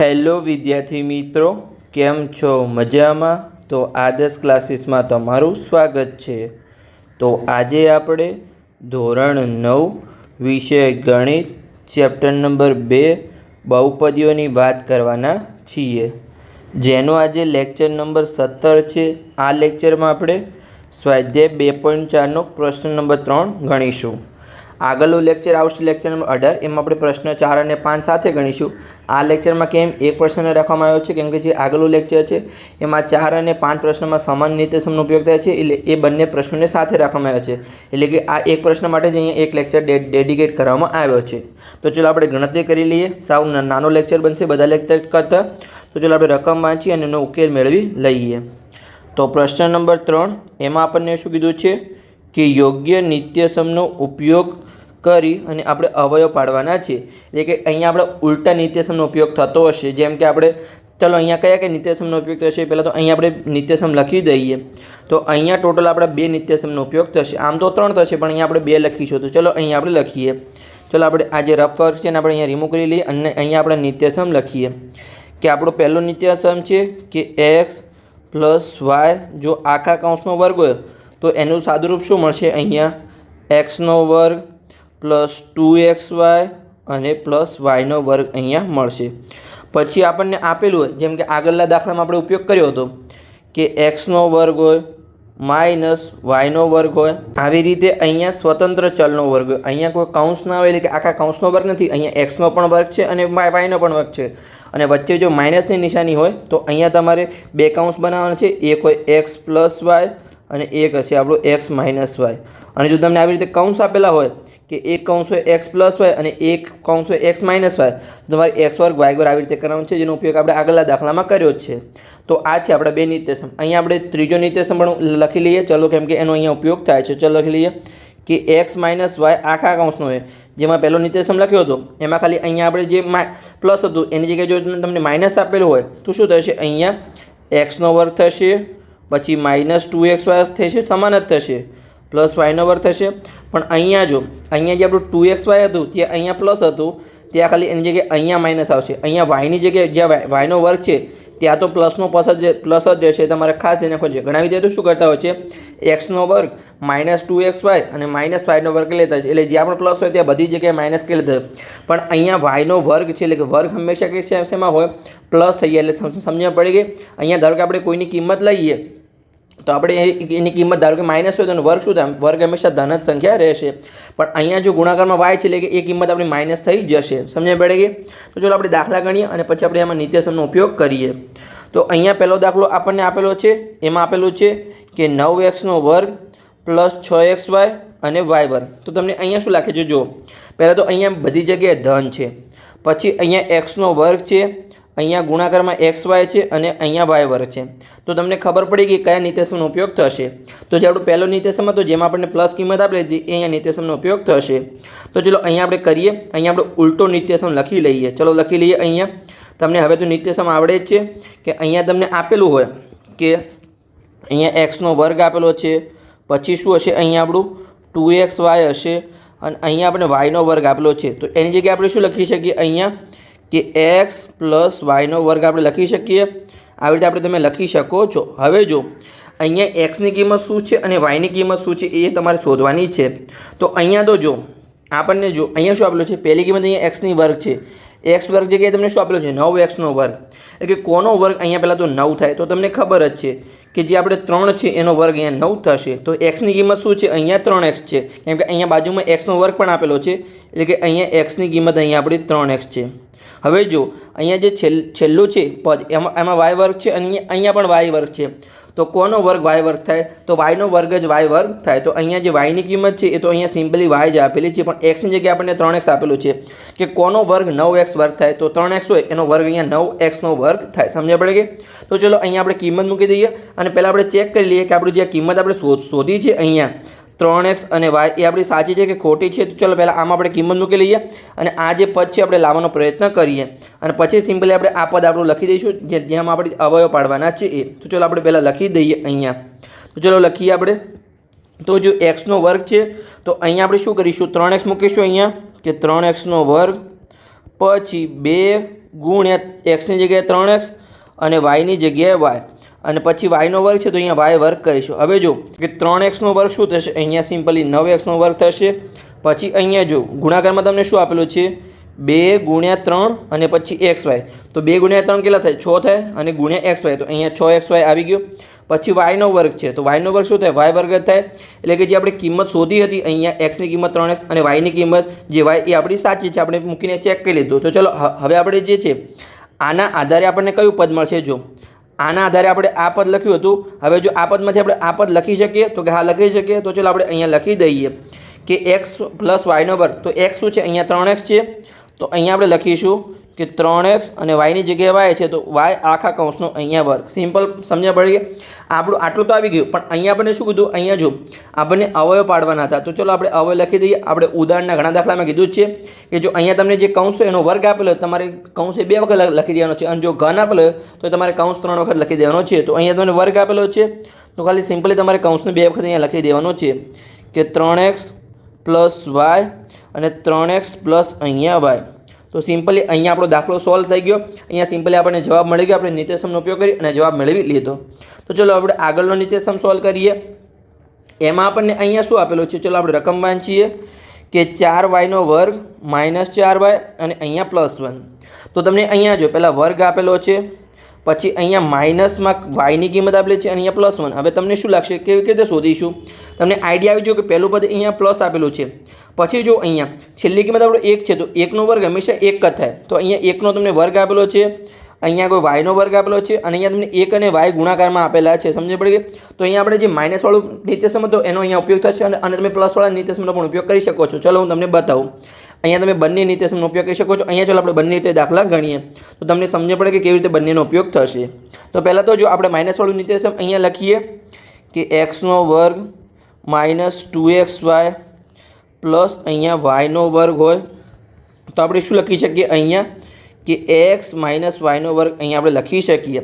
Hello વિદ્યાર્થી મિત્રો, કેમ છો? મજામાં? તો આદર્શ ક્લાસીસમાં તમારું સ્વાગત છે. તો આજે આપણે ધોરણ નવ, વિષય ગણિત, ચેપ્ટર નંબર બે, બહુપદીઓની વાત કરવાના છીએ. જેનો આજે લેક્ચર નંબર સત્તર છે. આ લેક્ચરમાં આપણે સ્વાધ્યાય બે પોઈન્ટ ચારનો પ્રશ્ન નંબર ત્રણ ગણીશું. આગળનું લેક્ચર આવશે લેક્ચર નંબર અઢાર એમાં આપણે પ્રશ્ન ચાર અને પાંચ સાથે ગણીશું. આ લેક્ચરમાં કેમ એક પ્રશ્ન રાખવામાં આવ્યો છે? કેમ કે જે આગળનું લેક્ચર છે, એમાં ચાર અને પાંચ પ્રશ્નમાં સમાન નિર્દેશનનો ઉપયોગ થાય છે, એટલે એ બંને પ્રશ્નોને સાથે રાખવામાં આવ્યા છે. એટલે કે આ એક પ્રશ્ન માટે જ અહીંયા એક લેક્ચર ડેડિકેટ કરવામાં આવ્યો છે. તો ચલો આપણે ગણતરી કરી લઈએ. સાવ નાનો લેક્ચર બનશે બધા લેક્ચર કરતાં. તો ચલો આપણે રકમ વાંચી અને એનો ઉકેલ મેળવી લઈએ. તો પ્રશ્ન નંબર ત્રણ, એમાં આપણને શું કીધું છે? કે યોગ્ય નિત્યસમનો ઉપયોગ કરી અને આપણે અવયવ પાડવાના છે એટલે કે અહીંયા આપણે ઉલટા નિત્યસમનો ઉપયોગ થતો હશે. જેમ કે આપણે, ચલો અહીંયા કયા કયા નિત્યસમનો ઉપયોગ થશે? પહેલાં તો અહીંયા આપણે નિત્યસમ લખી દઈએ. તો અહીંયા ટોટલ આપણા બે નિત્યસમનો ઉપયોગ થશે. આમ તો ત્રણ થશે, પણ અહીંયા આપણે બે લખીશું. તો ચલો અહીંયા આપણે લખીએ. ચલો આપણે આ જે રફ વર્ક છે ને આપણે અહીંયા રિમૂવ કરી લઈએ અને અહીંયા આપણે નિત્યસમ લખીએ. કે આપણો પહેલો નિત્યસમ છે કે એક્સ પ્લસ વાય જો આખા કૌંસનો વર્ગ હોય, તો એનું સાદુરૂપ શું મળશે? અહીંયા એક્સનો વર્ગ પ્લસ ટુ એક્સ વાય અને પ્લસ વાયનો વર્ગ અહીંયા મળશે. પછી આપણને આપેલું હોય, જેમ કે આગળના દાખલામાં આપણે ઉપયોગ કર્યો હતો, કે એક્સનો વર્ગ હોય, માઇનસ વાયનો વર્ગ હોય. આવી રીતે અહીંયા સ્વતંત્ર ચલનો વર્ગ હોય અહીંયા કોઈ કૌંસ ના હોય એટલે કે આખા કૌંસનો વર્ગ નથી, અહીંયા એક્સનો પણ વર્ગ છે અને વાય, વાયનો પણ વર્ગ છે. અને વચ્ચે જો માઇનસની નિશાની હોય, તો અહીંયા તમારે બે કૌંસ બનાવવાના છે, એક હોય એક્સ પ્લસ વાય અને એક હશે આપણું એક્સ માઇનસ વાય અને જો તમને આવી રીતે કૌંસ આપેલા હોય કે એક કૌંસ હોય એક્સ પ્લસ વાય અને એક કૌંસ હોય એક્સ માઇનસ વાય તો તમારે એક્સ વર્ગ વાય વર્ગ આવી રીતે કરવાનું છે, જેનો ઉપયોગ આપણે આગળના દાખલામાં કર્યો જ છે. તો આ છે આપણા બે નિત્યસમ અહીંયા આપણે ત્રીજો નિત્યસમ પણ લખી લઈએ. ચલો કેમ કે એનો અહીંયા ઉપયોગ થાય છે. ચલો લખી લઈએ કે એક્સ માઇનસ વાય આખા કૌંસનો હોય જેમાં પહેલો નિત્યસમ લખ્યો હતો. એમાં ખાલી અહીંયા આપણે જે પ્લસ હતું, એની જગ્યાએ જો તમને માઇનસ આપેલું હોય, તો શું થશે? અહીંયા એક્સનો વર્ગ થશે. પછી માઇનસ ટુ એક્સ વાય થશે, સમાન જ થશે. પ્લસ વાયનો વર્ગ થશે. પણ અહીંયા જો, અહીંયા જે આપણું ટુ એક્સ વાય હતું, ત્યાં અહીંયા પ્લસ હતું, ત્યાં ખાલી એની જગ્યાએ અહીંયા માઇનસ આવશે. અહીંયા વાયની જગ્યાએ જ્યાં વાયનો વર્ગ છે, ત્યાં તો પ્લસનો પ્લસ જ પ્લસ જ રહેશે. તમારે ખાસ એને ખોજે. ઘણા વિદ્યાર્થીઓ શું કરતા હોય છે? એક્સનો વર્ગ માઇનસ ટુ એક્સ વાય અને માઇનસ વાયનો વર્ગ લેતા છે એટલે જ્યાં પણ પ્લસ હોય ત્યાં બધી જગ્યાએ માઇનસ કે લેતા પણ અહીંયા વાયનો વર્ગ છે, એટલે કે વર્ગ હંમેશા કે છે એમાં હોય? પ્લસ થઈ જાય. એટલે સમજણ પડી ગઈ. અહીંયા ધારો કે આપણે કોઈની કિંમત લઈએ તો આપણે એની કિંમત ધારો કે માઇનસ હોય તો વર્ગ શું થાય? વર્ગ હંમેશા ધન જ સંખ્યા રહેશે. પણ અહીંયા જો ગુણાકારમાં વાય છે એટલે કે એ કિંમત આપણી માઇનસ થઈ જશે. સમજાય પડે કે? તો ચાલો આપણે દાખલા ગણીએ અને પછી આપણે એમાં નિત્યસમનો ઉપયોગ કરીએ. તો અહીંયા પહેલો દાખલો આપણને આપેલો છે. એમાં આપેલું છે કે નવ એક્સનો વર્ગ પ્લસ છ એક્સ વાય અને વાય વર્ગ. તો તમને અહીંયા શું લાગે છે? જો, પહેલાં તો અહીંયા બધી જગ્યાએ ધન છે. પછી અહીંયા એક્સનો વર્ગ છે. અહીંયા ગુણાકારમાં એક્સ, વાય છે અને અહીંયા વાય વર્ગ છે. તો તમને ખબર પડી કે કયા નિત્યસમનો ઉપયોગ થશે? તો જે આપણું પહેલો નિત્યસમ હતો, જેમાં આપણને પ્લસ કિંમત આપેલી હતી એ અહીંયા નિત્યસમનો ઉપયોગ થશે. તો ચલો અહીંયા આપણે કરીએ. અહીંયા આપણે ઉલટો નિત્યસમ લખી લઈએ. ચલો લખી લઈએ અહીંયા. તમને હવે તો નિત્યસમ આવડે જ છે કે અહીંયા તમને આપેલું હોય કે અહીંયા એક્સનો વર્ગ આપેલો છે, પછી શું હશે અહીંયા આપણું? ટુ એક્સ, વાય હશે અને અહીંયા આપણે વાયનો વર્ગ આપેલો છે. તો એની જગ્યાએ આપણે શું લખી શકીએ? અહીંયા કે એક્સ પ્લસ વાયનો વર્ગ આપણે લખી શકીએ. આવી રીતે આપણે તમે લખી શકો છો. હવે જો અહીંયા એક્સની કિંમત શું છે અને વાયની કિંમત શું છે એ તમારે શોધવાની છે. તો અહીંયા તો જો આપણને જો અહીંયા શું આપેલું છે? પહેલી કિંમત અહીંયા એક્સની વર્ગ છે. એક્સ વર્ગ જગ્યાએ તમને શું આપેલું છે? નવ એક્સનો વર્ગ. એટલે કે કોનો વર્ગ અહીંયા પહેલાં તો નવ થાય. તો તમને ખબર જ છે કે જે આપણે ત્રણ છે એનો વર્ગ અહીંયા નવ થશે. તો એક્સની કિંમત શું છે? અહીંયા ત્રણ એક્સ છે. કેમ કે અહીંયા બાજુમાં એક્સનો વર્ગ પણ આપેલો છે. એટલે કે અહીંયા એક્સની કિંમત અહીંયા આપણી ત્રણ એક્સ છે. હવે જો અહીંયા જે છેલ્લ છેલ્લું છે પદ, એમાં એમાં વાય વર્ગ છે અને અહીંયા પણ વાય વર્ગ છે. તો કોનો વર્ગ વાય વર્ગ થાય? તો વાયનો વર્ગ જ વાય વર્ગ થાય. તો અહીંયા જે વાયની કિંમત છે એ તો અહીંયા સિમ્પલી વાય જ આપેલી છે, પણ એક્સની જગ્યાએ આપણને ત્રણ એક્સ આપેલું છે. કે કોનો વર્ગ નવ એક્સ વર્ગ થાય, તો ત્રણ એક્સ હોય, એનો વર્ગ અહીંયા નવ એક્સનો વર્ગ થાય. સમજ્યા પડે કે? તો ચલો અહીંયા આપણે કિંમત મૂકી દઈએ અને પહેલાં આપણે ચેક કરી લઈએ કે આપણી જે કિંમત આપણે શોધી છે અહીંયા ત્રણ એક્સ અને વાય એ આપણી સાચી છે કે ખોટી છે? તો ચલો પહેલાં આમાં આપણે કિંમત મૂકી લઈએ અને આ જે પદ છે, આપણે લાવવાનો પ્રયત્ન કરીએ. અને પછી સિમ્પલી આપણે આ પદ આપણું લખી દઈશું, જે જેમાં આપણે અવયવ પાડવાના છે એ. તો ચલો આપણે પહેલાં લખી દઈએ અહીંયા. તો ચલો લખીએ આપણે. તો જો એક્સનો વર્ગ છે, તો અહીંયા આપણે શું કરીશું? ત્રણ એક્સ મૂકીશું અહીંયા, કે ત્રણ એક્સનો વર્ગ પછી બે ગુણ્યા એક્સની જગ્યાએ ત્રણ એક્સ અને વાયની જગ્યાએ વાય. અને પછી વાયનો વર્ગ છે તો અહીંયા વાય વર્ગ કરીશું. હવે જો કે ત્રણ એક્સનો વર્ગ શું થશે? અહીંયા સિમ્પલી નવ એક્સનો વર્ગ થશે. પછી અહીંયા જો ગુણાકારમાં તમને શું આપેલું છે? બે ગુણ્યા ત્રણ અને પછી એક્સ વાય તો બે ગુણ્યા ત્રણ કેટલા થાય? છ થાય અને ગુણ્યા એક્સ વાય તો અહીંયા છ એક્સ વાય આવી ગયો. પછી વાયનો વર્ગ છે. તો વાયનો વર્ગ શું થાય? વાય વર્ગ થાય. એટલે કે જે આપણે કિંમત શોધી હતી, અહીંયા એક્સની કિંમત ત્રણ એક્સ અને વાયની કિંમત, જે વાય એ આપણી સાચી છે, આપણે મૂકીને ચેક કરી લીધું. તો ચલો હવે આપણે જે છે, આના આધારે આપણને કયું પદ મળશે? જો આના આધારે આપણે આ પદ લખ્યું હતું. હવે જો આ પદમાંથી આપણે આ પદ લખી શકીએ, તો કે હા, લખી શકીએ, તો ચલો આપણે અહીંયા લખી દઈએ કે એક્સ પ્લસ વાયનો વર્ગ. તો એક્સ શું છે? અહીંયા ત્રણ એક્સ છે. તો અહીંયા આપણે લખીશું કે ત્રણ એક્સ અને વાયની જગ્યાએ વાય છે તો વાય આખા કૌંસનો અહીંયા વર્ગ. સિમ્પલ સમજ્યા પડી ગયા? આપણું આટલું તો આવી ગયું, પણ અહીંયા આપણને શું કીધું? અહીંયા જો આપણને અવયવ પાડવાના હતા. તો ચલો આપણે અવયવ લખી દઈએ. આપણે ઉદાહરણના ઘણા દાખલામાં કીધું છે કે જો અહીંયા તમને જે કૌંસ હોય એનો વર્ગ આપેલો તમારે કૌંસ એ બે વખત લખી દેવાનો છે. અને જો ઘન આપેલો તો તમારે કૌંસ ત્રણ વખત લખી દેવાનો છે. તો અહીંયા તમને વર્ગ આપેલો છે. તો ખાલી સિમ્પલી તમારે કૌંસને બે વખત અહીંયા લખી દેવાનો છે કે ત્રણ એક્સ પ્લસ વાય અને ત્રણ એક્સ પ્લસ અહીંયા વાય. તો સિમ્પલી અહીંયા આપણો દાખલો સોલ્વ થઈ ગયો. અહીંયા સિમ્પલી આપણને જવાબ મળી ગયો. આપણે નિત્યસમનો ઉપયોગ કરી અને જવાબ મેળવી લીધો. તો ચલો આપણે આગળનો નિત્યસમ સોલ્વ કરીએ. એમાં આપણને અહીંયા શું આપેલું છે? ચલો આપણે રકમ વાંચીએ કે ચાર વાયનો વર્ગ માઇનસ ચાર વાય અને અહીંયા પ્લસ વન તો તમને અહીંયા જો પહેલાં વર્ગ આપેલો છે. પછી અહીંયા માઇનસમાં વાયની કિંમત આપેલી છે, અહીંયા પ્લસ વન હવે તમને શું લાગશે? કેવી રીતે શોધીશું? તમને આઈડિયા આવી ગયો કે પહેલું પદ અહીંયા પ્લસ આપેલું છે. પછી જો અહીંયા છેલ્લી કિંમત આપણો એક છે, તો એકનો વર્ગ હંમેશા એક જ થાય. તો અહીંયા એકનો તમને વર્ગ આપેલો છે. અહીંયા કોઈ વાયનો વર્ગ આપેલો છે અને અહીંયા તમને એક અને વાય ગુણાકારમાં આપેલા છે. સમજ પડી ગઈ? તો અહીંયા આપણે જે માઇનસવાળું નિત્યસમ હતો એનો અહીંયા ઉપયોગ થશે અને તમે પ્લસવાળા નિત્યસમનો પણ ઉપયોગ કરી શકો છો. ચલો હું તમને બતાવું. અહીંયા તમે બંને નિત્યસમનો ઉપયોગ કરી શકો છો. અહીંયા ચાલો આપણે બંને રીતે દાખલા ગણીએ. તો તમને સમજ પડે કે કેવી રીતે બંનેનો ઉપયોગ થશે. તો પહેલાં તો જો આપણે માઇનસવાળું નિત્યસમ અહીંયા લખીએ કે એક્સનો વર્ગ minus two X Y plus અહીંયા વાયનો વર્ગ હોય. તો આપણે શું લખી શકીએ? અહીંયા કે એક્સ માઇનસ વાયનો વર્ગ અહીંયા આપણે લખી શકીએ.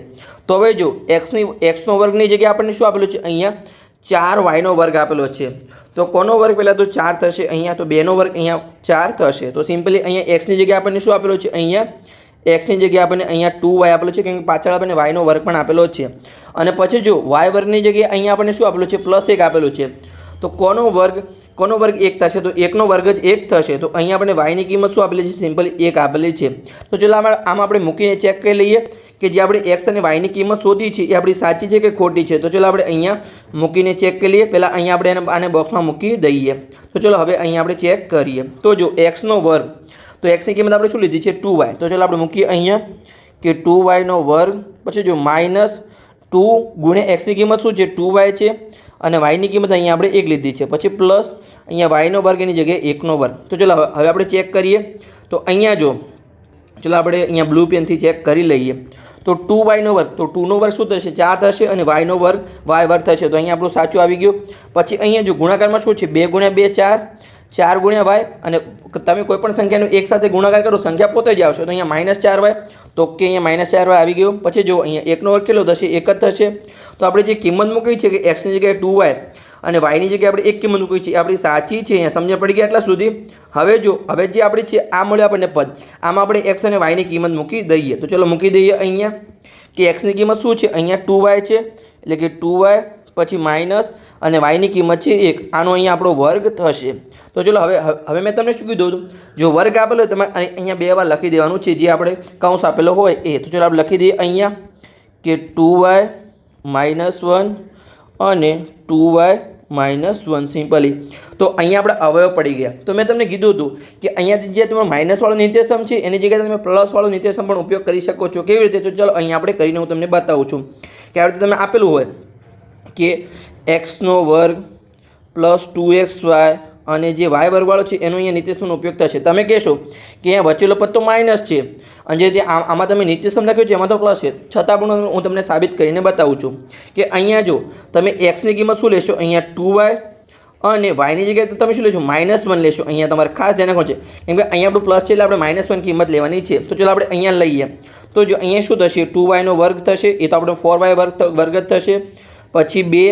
તો હવે જો એક્સની, એક્સનો વર્ગની જગ્યાએ આપણને શું આપેલું છે? અહીંયા ચાર વાયનો વર્ગ આપેલો છે. તો કોનો વર્ગ પહેલાં તો ચાર થશે, અહીંયા તો બેનો વર્ગ અહીંયા ચાર થશે. તો સિમ્પલી અહીંયા એક્સની જગ્યાએ આપણને શું આપેલું છે? અહીંયા એક્સની જગ્યાએ આપણને અહીંયા ટુ વાય આપેલો છે, કેમ કે પાછળ આપણને વાયનો વર્ગ પણ આપેલો છે. અને પછી જો વાય વર્ગની જગ્યાએ અહીંયા આપણને શું આપેલું છે? પ્લસ એક આપેલું છે. તો કોનો વર્ગ કોનો વર્ગ એક થશે? તો એકનો વર્ગ જ એક થશે. તો અહીંયા આપણે વાયની કિંમત શું આપેલી છે? સિમ્પલ એક આપેલી છે. તો ચલો આમાં, આમ આપણે મૂકીને ચેક કરી લઈએ કે જે આપણે એક્સ અને વાયની કિંમત શોધી છે, એ આપણી સાચી છે કે ખોટી છે? તો ચલો આપણે અહીંયા મૂકીને ચેક કરી લઈએ. પહેલાં અહીંયા આપણે આને બોક્સમાં મૂકી દઈએ. તો ચલો હવે અહીંયા આપણે ચેક કરીએ. તો જો એક્સનો વર્ગ તો એક્સની કિંમત આપણે શું લીધી છે? ટુ વાય તો ચાલો આપણે મૂકીએ અહીંયા કે ટુ વાયનો વર્ગ, પછી જો માઇનસ ટુ ગુણ્યા એક્સની કિંમત શું છે? ટુ વાય છે. અને વાયની કિંમત અહીંયા આપણે એક લીધી છે. પછી પ્લસ અહીંયા વાયનો વર્ગ એની જગ્યાએ એકનો વર્ગ. તો ચલો હવે આપણે ચેક કરીએ. તો અહીંયા જો, ચાલો આપણે અહીંયા બ્લુ પેનથી ચેક કરી લઈએ. તો ટુ વાયનો વર્ગ, તો ટુનો વર્ગ શું થશે? ચાર થશે અને વાયનો વર્ગ વાય વર્ગ થશે. તો અહીંયા આપણું સાચું આવી ગયું. પછી અહીંયા જો ગુણાકારમાં શું છે? બે ગુણ્યા બે ચાર. ચાર ગુણ્યા વાય અને તમે કોઈ પણ સંખ્યાનો એક સાથે ગુણાકાર કરો, સંખ્યા પોતે જ આવશે. તો અહીંયા માઇનસ ચાર વાય. તો કે અહીંયા માઇનસ ચાર વાય આવી ગયો. પછી જો અહીંયા એકનો વર્ગ કેટલો થશે? એક જ થશે. તો આપણે જે કિંમત મૂકી છે કે એક્સની જગ્યાએ ટુ વાય અને વાયની જગ્યાએ આપણે એક કિંમત મૂકી છે આપણી સાચી છે, અહીંયા સમજ પડી ગયા એટલા સુધી. હવે જો, હવે જે આપણી છે, આ મળ્યું આપણને પદ. આમાં આપણે એક્સ અને વાયની કિંમત મૂકી દઈએ. તો ચલો મૂકી દઈએ અહીંયા. કે એક્સની કિંમત શું છે? અહીંયા ટુ વાય છે. એટલે કે ટુ વાય પછી માઇનસ અને વાયની કિંમત છે એક. આનો અહીંયા આપણો વર્ગ થશે. તો ચલો હવે હવે મેં તમને શું કીધું હતું? જો વર્ગ આપેલો હોય તમારે અહીં- અહીંયા બે વાર લખી દેવાનું છે. જે આપણે કૌંસ આપેલો હોય એ. તો ચલો આપણે લખી દઈએ અહીંયા કે ટુ વાય માઇનસ વન અને two Y minus one. Simply. તો અહીંયા આપણે અવયવ પડી ગયા. તો મેં તમને કીધું હતું કે અહીંયા જે તમે માઇનસવાળો નિત્યસમ છે, એની જગ્યાએ તમે પ્લસવાળો નિત્યસમ પણ ઉપયોગ કરી શકો છો. કેવી રીતે? તો ચાલો અહીંયા આપણે કરીને હું તમને બતાવું છું. કે આ રીતે તમે આપેલું હોય. કે એક્સનો વર્ગ પ્લસ ટુ એક્સ વાય અને જે વાય વર્ગવાળો છે, એનો અહીંયા નિત્યસમનો ઉપયોગ થશે તમે કહેશો કે અહીંયા વચ્ચેલો પદ તો માઇનસ છે. અને જે આમ- તમે નિત્યસમ લખ્યો છે, એમાં તો પ્લસ છે. છતાં પણ હું તમને સાબિત કરીને બતાવું છું કે અહીંયા જો તમે એક્સની કિંમત શું લેશો? અહીંયા ટુ વાય અને વાયની જગ્યાએ તમે શું લેશો? માઇનસ વન લેશો. અહીંયા તમારે ખાસ ધ્યાન રાખવું છે. કેમ કે અહીંયા આપણું પ્લસ છે એટલે આપણે માઇનસ વન કિંમત લેવાની છે. તો ચાલો આપણે અહીંયા લઈએ. તો જો અહીંયા શું થશે? ટુ વાયનો વર્ગ થશે. એ તો આપણો ફોર વાય વર્ગ વર્ગ જ થશે. પછી બે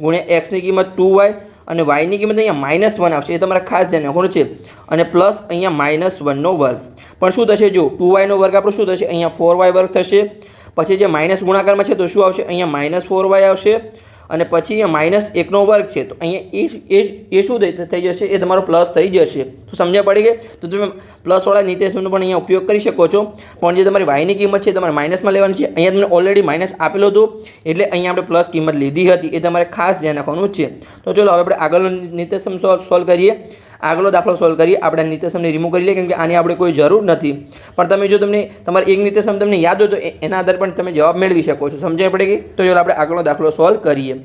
ગુણ્યા એક્સની કિંમત ટુ વાય અને વાયની કિંમત અહીંયા માઇનસ વન આવશે. એ તમારે ખાસ ધ્યાન રાખવાનું છે. અને પ્લસ અહીંયા માઇનસ વનનો વર્ગ. પણ શું થશે જો ટુ વાયનો વર્ગ આપણો શું થશે? અહીંયા ફોર વાય વર્ગ થશે. પછી જે માઇનસ ગુણાકારમાં છે તો શું આવશે? અહીંયા માઇનસ ફોર વાય આવશે. અને પછી અહીંયા માઇનસ એકનો વર્ગ છે. તો અહીંયા એ એ શું થઈ જશે? એ તમારો પ્લસ થઈ જશે. તો સમજ્યા પડી ગઈ? તો તમે પ્લસવાળા નિર્દેશનનો પણ અહીંયા ઉપયોગ કરી શકો છો. પણ જે તમારી વાયની કિંમત છે તમારે માઇનસમાં લેવાની છે. અહીંયા તમને ઓલરેડી માઇનસ આપેલો હતો. એટલે અહીંયા આપણે પ્લસ કિંમત લીધી હતી. એ તમારે ખાસ ધ્યાન રાખવાનું છે. તો ચલો, હવે આપણે આગળનો નિર્દેશમ સોલ્વ કરીએ. આગલો દાખલો સોલ્વ કરીએ. આપણે નિત્યસમને રિમૂવ કરી લઈએ કેમ કે આની આપણે કોઈ જરૂર નથી. પણ તમે જો તમને તમારે એક નિત્યસમ તમને યાદ હોય તો એના આધારે પણ તમે જવાબ મેળવી શકો છો. સમજાય પડે કે? તો ચાલો આપણે આગળનો દાખલો સોલ્વ કરીએ.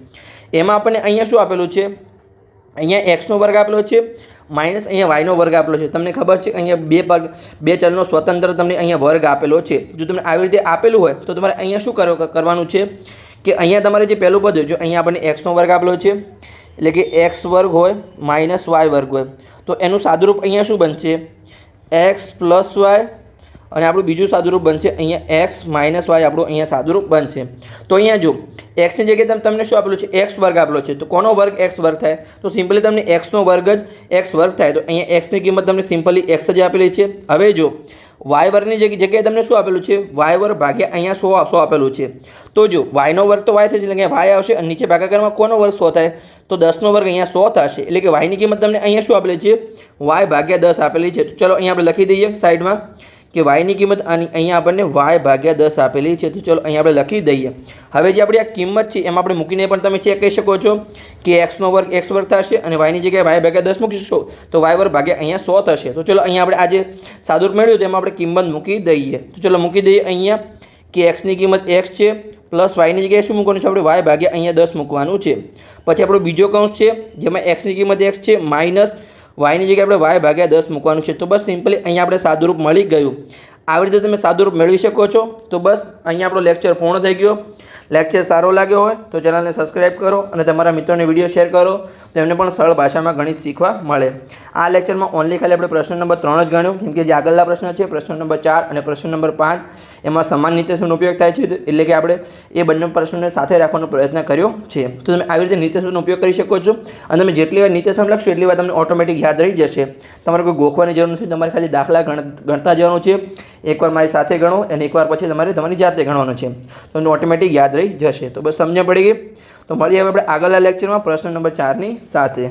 એમાં આપણને અહીંયા શું આપેલું છે? અહીંયા એક્સનો વર્ગ આપેલો છે માઇનસ અહીંયા વાયનો વર્ગ આપેલો છે. તમને ખબર છે અહીંયા બે વર્ગ બે ચલનો સ્વતંત્ર તમને અહીંયા વર્ગ આપેલો છે. જો તમને આવી રીતે આપેલું હોય તો તમારે અહીંયા શું કરો કરવાનું છે? કે અહીંયા તમારે જે પહેલું પદ હોય, જો અહીંયા આપણને એક્સનો વર્ગ આપેલો છે એટલે કે એક્સ વર્ગ હોય માઇનસ વાય વર્ગ હોય. તો એનું સાદુરૂપ અહીંયા શું બનશે? એક્સ પ્લસ વાય અને આપણું બીજું સાદુરૂપ બનશે અહીંયા એક્સ માઇનસ વાય આપણું અહીંયા સાદુરૂપ બનશે. તો અહીંયા જો એક્સની જગ્યાએ તમ- તમને શું આપેલું છે? એક્સ વર્ગ આપેલો છે. તો કોનો વર્ગ એક્સ વર્ગ થાય? તો સિમ્પલી તમને એક્સનો વર્ગ જ એક્સ વર્ગ થાય. તો અહીંયા એક્સની કિંમત તમને સિમ્પલી એક્સ જ આપેલી છે. હવે જો વાય વર્ગની જગ્યા જગ્યાએ તમને શું આપેલું છે? વાય વર્ગ ભાગ્યા અહીંયા સો સો આપેલું છે. તો જો વાયનો વર્ગ તો વાય થશે, એટલે કે વાય આવશે અને નીચે ભાગાકારમાં કોનો વર્ગ સો થાય? તો દસનો વર્ગ અહીંયા સો થશે. એટલે કે વાયની કિંમત તમને અહીંયા શું આપેલી છે? વાય ભાગ્યા દસ આપેલી છે. તો ચલો અહીંયા આપણે લખી દઈએ સાઈડમાં. કે વાયની કિંમત અહીંયા આપણને વાય ભાગ્યા દસ આપેલી છે. તો ચલો અહીંયા આપણે લખી દઈએ. હવે જે આપણી આ કિંમત છે, એમાં આપણે મૂકીને પણ તમે ચેક કરી શકો છો કે એક્સનો વર્ગ એક્સ વર્ગ થશે અને વાયની જગ્યાએ વાય ભાગ્યા દસ મૂકીશો તો વાય વર્ગ ભાગ્યા અહીંયા સો થશે. તો ચલો અહીંયા આપણે આજે સાદુર મેળવ્યું તેમાં આપણે કિંમત મૂકી દઈએ. તો ચલો મૂકી દઈએ અહીંયા કે એક્સની કિંમત એક્સ છે, પ્લસ વાયની જગ્યાએ શું મૂકવાનું છે? આપણે વાય ભાગ્યા અહીંયા દસ મૂકવાનું છે. પછી આપણો બીજો કૌંસ છે, જેમાં એક્સની કિંમત એક્સ છે, માઇનસ વાયની જગ્યાએ આપણે વાય ભાગ્યા દસ મૂકવાનું છે. તો બસ સિમ્પલી અહીંયા આપણે સાદુરૂપ મળી ગયું. આવી રીતે તમે સાદુરૂપ મેળવી શકો છો. તો બસ, અહીંયા આપણો લેક્ચર પૂર્ણ થઈ ગયો. લેક્ચર સારો લાગ્યો હોય તો ચેનલને સબસ્ક્રાઈબ કરો અને તમારા મિત્રોને વીડિયો શેર કરો. તો એમને પણ સરળ ભાષામાં ગણિત શીખવા મળે. આ લેક્ચરમાં ઓનલી ખાલી આપણે પ્રશ્ન નંબર ત્રણ જ ગણ્યો. કેમ કે જે આગળના પ્રશ્ન છે, પ્રશ્ન નંબર ચાર અને પ્રશ્ન નંબર પાંચ, એમાં સમાન નિર્દેશનનો ઉપયોગ થાય છે? એટલે કે આપણે એ બંને પ્રશ્નોને સાથે રાખવાનો પ્રયત્ન કર્યો છે. તો તમે આવી રીતે નિર્દેશનનો ઉપયોગ કરી શકો છો અને તમે જેટલી વાર નિર્દેશન લખશો, એટલી વાર તમને ઓટોમેટિક યાદ રહી જશે. તમારે કોઈ ગોખવાની જરૂર નથી. તમારે ખાલી દાખલા ગણ, ગણતા જવાનું છે. એકવાર મારી સાથે ગણો અને એકવાર પછી તમારે તમારી જાતે ગણવાનું છે. તો તમને ઓટોમેટિક યાદ રહી જશે. તો બસ સમજણ પડી ગઈ? તો મળીએ હવે આપણે આગળના લેક્ચરમાં પ્રશ્ન નંબર ચારની સાથે.